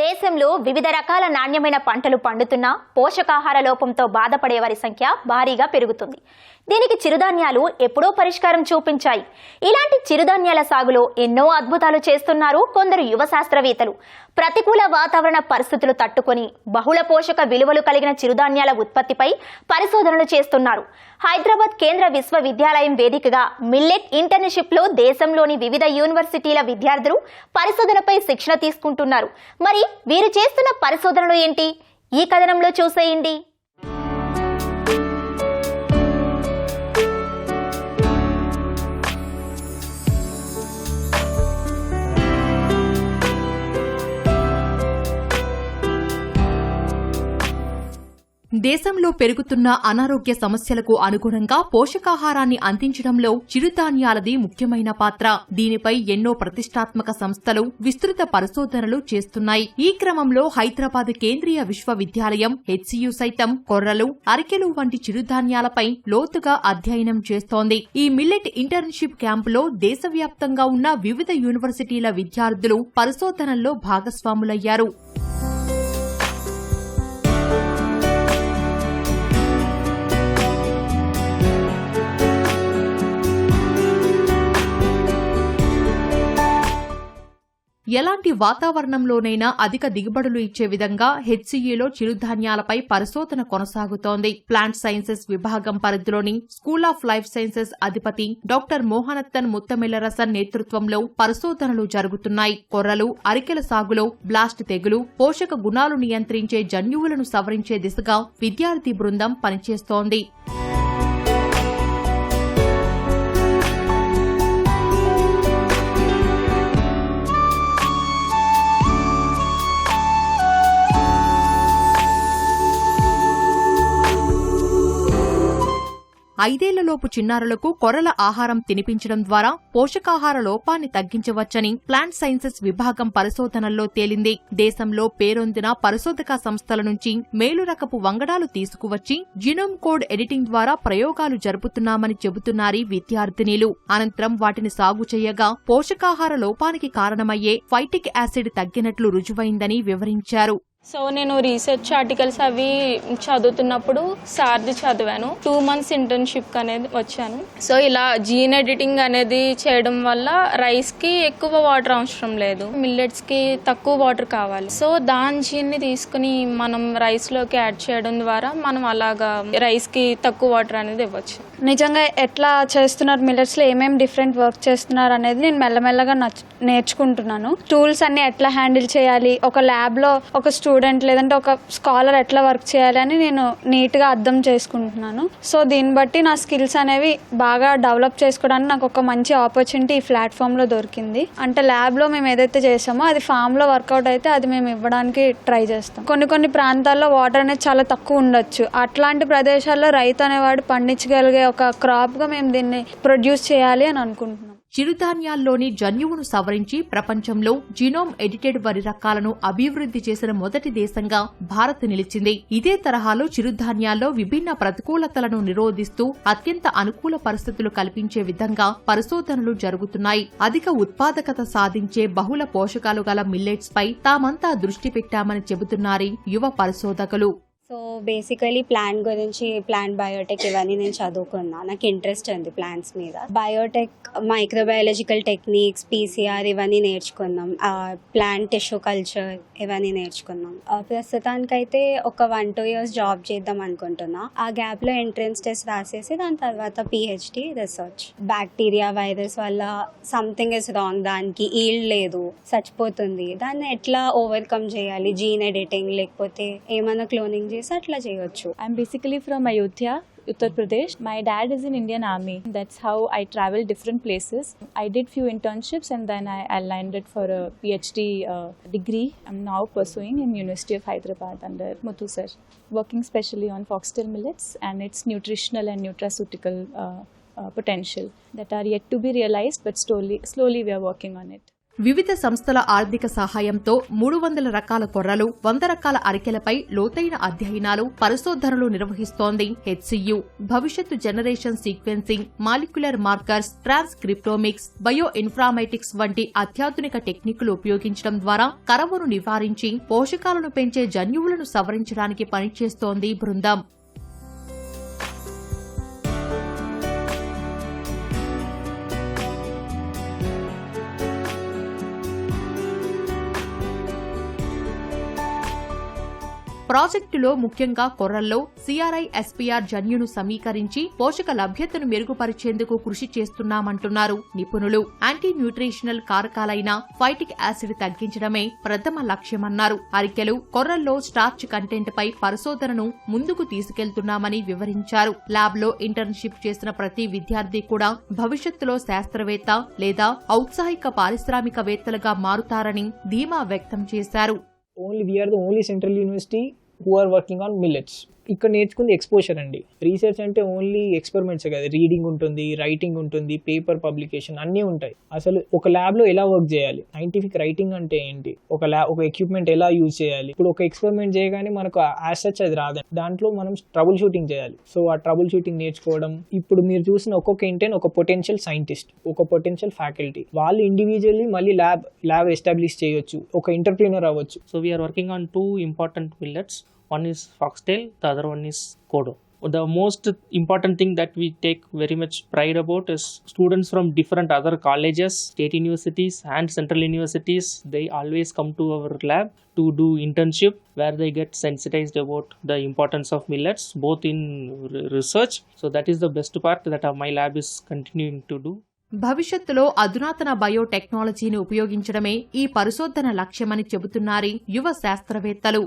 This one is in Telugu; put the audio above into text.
దేశంలో వివిధ రకాల నాణ్యమైన పంటలు పండుతున్నా పోషకాహార లోపంతో బాధపడే వారి సంఖ్య భారీగా పెరుగుతుంది. దీనికి చిరుధాన్యాలు ఎప్పుడో పరిష్కారం చూపించాయి. ఇలాంటి చిరుధాన్యాల సాగులో ఎన్నో అద్భుతాలు చేస్తున్నారు కొందరు యువ శాస్త్రవేత్తలు. ప్రతికూల వాతావరణ పరిస్థితులు తట్టుకొని బహుళ పోషక విలువలు కలిగిన చిరుధాన్యాల ఉత్పత్తిపై పరిశోధనలు చేస్తున్నారు. హైదరాబాద్ కేంద్ర విశ్వవిద్యాలయం వేదికగా మిల్లెట్ ఇంటర్న్షిప్లో దేశంలోని వివిధ యూనివర్సిటీల విద్యార్థులు పరిశోధనపై శిక్షణ తీసుకుంటున్నారు. మరి వీరు చేస్తున్న పరిశోధనలు ఏంటి? ఈ కథనంలో చూసేయండి. దేశంలో పెరుగుతున్న అనారోగ్య సమస్యలకు అనుగుణంగా పోషకాహారాన్ని అందించడంలో చిరుధాన్యాలది ముఖ్యమైన పాత్ర. దీనిపై ఎన్నో ప్రతిష్టాత్మక సంస్థలు విస్తృత పరిశోధనలు చేస్తున్నాయి. ఈ క్రమంలో హైదరాబాద్ కేంద్రీయ విశ్వవిద్యాలయం హెచ్సియు సైతం కొర్రలు అరికెలు వంటి చిరుధాన్యాలపై లోతుగా అధ్యయనం చేస్తోంది. ఈ మిల్లెట్ ఇంటర్న్షిప్ క్యాంపులో దేశవ్యాప్తంగా ఉన్న వివిధ యూనివర్సిటీల విద్యార్థులు పరిశోధనల్లో భాగస్వాములయ్యారు. ఎలాంటి వాతావరణంలోనైనా అధిక దిగుబడులు ఇచ్చే విధంగా హెచ్సిఈలో చిరుధాన్యాలపై పరిశోధన కొనసాగుతోంది. ప్లాంట్ సైన్సెస్ విభాగం పరిధిలోని స్కూల్ ఆఫ్ లైఫ్ సైన్సెస్ అధిపతి డాక్టర్ మోహనత్తన్ ముత్తమిల్లరసన్ నేతృత్వంలో పరిశోధనలు జరుగుతున్నాయి. కొర్రలు అరికెల సాగులో బ్లాస్ట్ తెగులు పోషక గుణాలు నియంత్రించే జన్యువులను సవరించే దిశగా విద్యార్థి బృందం పనిచేస్తోంది. ఐదేళ్ళలోపు చిన్నారులకు కొరల ఆహారం తినిపించడం ద్వారా పోషకాహార లోపాన్ని తగ్గించవచ్చని ప్లాంట్ సైన్సెస్ విభాగం పరిశోధనల్లో తేలింది. దేశంలో పేరొందిన పరిశోధక సంస్థల నుంచి మేలు రకపు వంగడాలు తీసుకువచ్చి జినోమ్ కోడ్ ఎడిటింగ్ ద్వారా ప్రయోగాలు జరుపుతున్నామని చెబుతున్నారీ విద్యార్థినీలు. అనంతరం వాటిని సాగు చేయగా పోషకాహార లోపానికి కారణమయ్యే ఫైటిక్ యాసిడ్ తగ్గినట్లు రుజువైందని వివరించారు. సో నేను రీసెర్చ్ ఆర్టికల్స్ అవి చదువుతున్నప్పుడు సార్ది చదివాను. టూ మంత్స్ ఇంటర్న్షిప్ అనేది వచ్చాను. సో ఇలా జీన్ ఎడిటింగ్ అనేది చేయడం వల్ల రైస్కి ఎక్కువ వాటర్ అవసరం లేదు. మిల్లెట్స్కి తక్కువ వాటర్ కావాలి. సో దాని జీన్ని తీసుకుని మనం రైస్లోకి యాడ్ చేయడం ద్వారా మనం అలాగా రైస్కి తక్కువ వాటర్ అనేది ఇవ్వచ్చు. నిజంగా ఎట్లా చేస్తున్నారు మిల్లెట్స్లో ఏమేమి డిఫరెంట్ వర్క్ చేస్తున్నారు అనేది నేను మెల్లమెల్లగా నేర్చుకుంటున్నాను. టూల్స్ అన్ని ఎట్లా హ్యాండిల్ చేయాలి? ఒక ల్యాబ్లో ఒక స్టూడెంట్ లేదంటే ఒక స్కాలర్ ఎట్లా వర్క్ చేయాలి అని నేను నీట్గా అర్థం చేసుకుంటున్నాను. సో దీన్ని బట్టి నా స్కిల్స్ అనేవి బాగా డెవలప్ చేసుకోవడానికి నాకు ఒక మంచి ఆపర్చునిటీ ఈ ప్లాట్ఫామ్లో దొరికింది. అంటే ల్యాబ్లో మేము ఏదైతే చేసామో అది ఫామ్లో వర్కౌట్ అయితే అది మేము ఇవ్వడానికి ట్రై చేస్తాం. కొన్ని కొన్ని ప్రాంతాల్లో వాటర్ అనేది చాలా తక్కువ ఉండొచ్చు. అట్లాంటి ప్రదేశాల్లో రైతు అనేవాడు పండించగలిగే ఒక క్రాప్గా మేము దీన్ని ప్రొడ్యూస్ చేయాలి అని అనుకుంటున్నాం. చిరుధాన్యాల్లోని జన్యువును సవరించి ప్రపంచంలో జీనోమ్ ఎడిటెడ్ వరి రకాలను అభివృద్ధి చేసిన మొదటి దేశంగా భారత్ నిలిచింది. ఇదే తరహాలో చిరుధాన్యాల్లో విభిన్న ప్రతికూలతలను నిరోధిస్తూ అత్యంత అనుకూల పరిస్థితులు కల్పించే విధంగా పరిశోధనలు జరుగుతున్నాయి. అధిక ఉత్పాదకత సాధించే బహుళ పోషకాలు గల మిల్లెట్స్ పై తామంతా దృష్టి పెట్టామని చెబుతున్నారు యువ పరిశోధకులు. సో బేసికలీ ప్లాంట్ గురించి ప్లాంట్ బయోటెక్ ఇవన్నీ నేను చదువుకున్నా. నాకు ఇంట్రెస్ట్ ఉంది ప్లాంట్స్ మీద. బయోటెక్ మైక్రోబయాలజికల్ టెక్నిక్స్ పీసీఆర్ ఇవన్నీ నేర్చుకున్నాం. ప్లాంట్ టిష్యూ కల్చర్ ఇవన్నీ నేర్చుకున్నాం. ప్రస్తుతానికైతే ఒక వన్ టూ ఇయర్స్ జాబ్ చేద్దాం అనుకుంటున్నా. ఆ గ్యాప్లో ఎంట్రన్స్ టెస్ట్ రాసేసి దాని తర్వాత పిహెచ్డి రీసెర్చ్ బ్యాక్టీరియా వైరస్ వల్ల సంథింగ్ ఇస్ రాంగ్ దానికి ఈల్డ్ లేదు. చచ్చిపోతుంది. దాన్ని ఎట్లా ఓవర్కమ్ చేయాలి? జీన్ ఎడిటింగ్ లేకపోతే ఏమైనా క్లోనింగ్ చేసి అట్లా చేయొచ్చు I'm basically from Ayodhya, Uttar Pradesh. My dad is in Indian Army. That's how I travel different places. I did few internships and then I, I landed for a PhD uh, degree. I'm now pursuing in University of Hyderabad under Muthu sir, working specially on foxtail millets and its nutritional and nutraceutical uh, uh, potential that are yet to be realized, but slowly, slowly we are working on it. వివిధ సంస్థల ఆర్థిక సహాయంతో మూడు వందల రకాల కొర్రలు వంద రకాల అరికెలపై లోతైన అధ్యయనాలు పరిశోధనలు నిర్వహిస్తోంది హెచ్సియు. భవిష్యత్తు generation sequencing molecular markers transcriptomics bioinformatics వంటి అత్యాధునిక టెక్నిక్లు ఉపయోగించడం ద్వారా కరవును నివారించి పోషకాలను పెంచే జన్యువులను సవరించడానికి పనిచేస్తోంది బృందం. ప్రాజెక్టులో ముఖ్యంగా కొర్రల్లో సిఆర్ఐ ఎస్పీఆర్ జన్యును సమీకరించి పోషక లభ్యతను మెరుగుపరిచేందుకు కృషి చేస్తున్నామంటున్నారు నిపుణులు. యాంటీ న్యూట్రిషనల్ కారకాలైన ఫైటిక్ యాసిడ్ తగ్గించడమే ప్రథమ లక్ష్యమన్నారు. అరికెలు కొర్రల్లో స్టార్చ్ కంటెంట్ పై పరిశోధనను ముందుకు తీసుకెళ్తున్నామని వివరించారు. ల్యాబ్లో ఇంటర్న్షిప్ చేసిన ప్రతి విద్యార్థి కూడా భవిష్యత్తులో శాస్త్రవేత్త లేదా ఔత్సాహిక పారిశ్రామికవేత్తలుగా మారుతారని ధీమా వ్యక్తం చేశారు. Only we're the only central university who are working on millets ఇక్కడ నేర్చుకుంది ఎక్స్పోజర్ అండి. రీసెర్చ్ అంటే ఓన్లీ ఎక్స్పెరిమెంట్స్ కదా. రీడింగ్ ఉంటుంది రైటింగ్ ఉంటుంది పేపర్ పబ్లికేషన్ అన్నీ ఉంటాయి. అసలు ఒక ల్యాబ్లో ఎలా వర్క్ చేయాలి? సైంటిఫిక్ రైటింగ్ అంటే ఏంటి? ఒక ల్యాబ్ ఒక ఎక్విప్మెంట్ ఎలా యూజ్ చేయాలి? ఇప్పుడు ఒక ఎక్స్పెరిమెంట్ చేయగానే మనకు యాసెచ్ అది రాదు దాంట్లో మనం ట్రబుల్ షూటింగ్ చేయాలి. సో ఆ ట్రబుల్ షూటింగ్ నేర్చుకోవడం ఇప్పుడు మీరు చూసిన ఒక్కొక్క ఇంటెన్ ఒక పొటెన్షియల్ సైంటిస్ట్ ఒక పొటెన్షియల్ ఫ్యాకల్టీ వాళ్ళు ఇండివిజువల్లీ మళ్ళీ ల్యాబ్ ల్యాబ్ ఎస్టాబ్లిష్ చేయొచ్చు. ఒక ఇంటర్ప్రీనర్ అవ్వచ్చు. So we're working on two important pillars. One is foxtail, the other one is kodo. The most important thing that we take very much pride about is students from different other colleges, state universities, and central universities. They always come to our lab to do internship where they get sensitized about the importance of millets, both in re- research. So that is the best part that uh, my lab is continuing to do. భవిష్యత్తులో అధునాతన బయోటెక్నాలజీని ఉపయోగించడమే ఈ పరిశోధన లక్ష్యమని చెబుతున్నారి యువ శాస్త్రవేత్తలు